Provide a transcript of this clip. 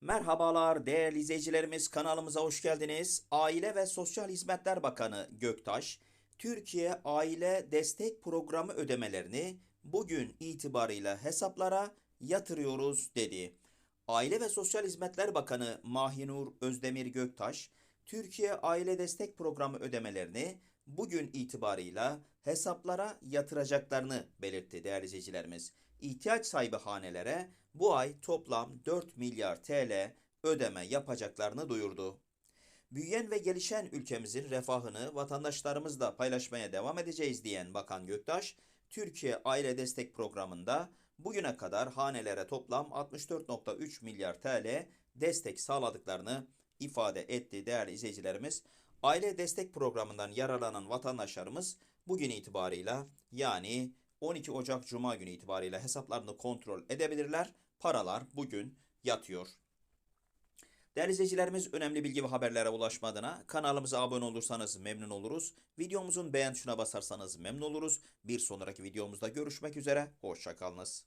Merhabalar değerli izleyicilerimiz kanalımıza hoş geldiniz. Aile ve Sosyal Hizmetler Bakanı Göktaş, Türkiye Aile Destek Programı ödemelerini bugün itibarıyla hesaplara yatırıyoruz dedi. Aile ve Sosyal Hizmetler Bakanı Mahinur Özdemir Göktaş, Türkiye Aile Destek Programı ödemelerini bugün itibarıyla hesaplara yatıracaklarını belirtti değerli izleyicilerimiz. İhtiyaç sahibi hanelere bu ay toplam 4 milyar TL ödeme yapacaklarını duyurdu. Büyüyen ve gelişen ülkemizin refahını vatandaşlarımızla paylaşmaya devam edeceğiz diyen Bakan Göktaş, Türkiye Aile Destek Programı'nda bugüne kadar hanelere toplam 64.3 milyar TL destek sağladıklarını ifade etti değerli izleyicilerimiz. Aile Destek Programı'ndan yararlanan vatandaşlarımız bugün itibarıyla yani 12 Ocak Cuma günü itibarıyla hesaplarını kontrol edebilirler. Paralar bugün yatıyor. Değerli izleyicilerimiz önemli bilgi ve haberlere ulaşmadığına kanalımıza abone olursanız memnun oluruz. Videomuzun beğen tuşuna basarsanız memnun oluruz. Bir sonraki videomuzda görüşmek üzere. Hoşçakalınız.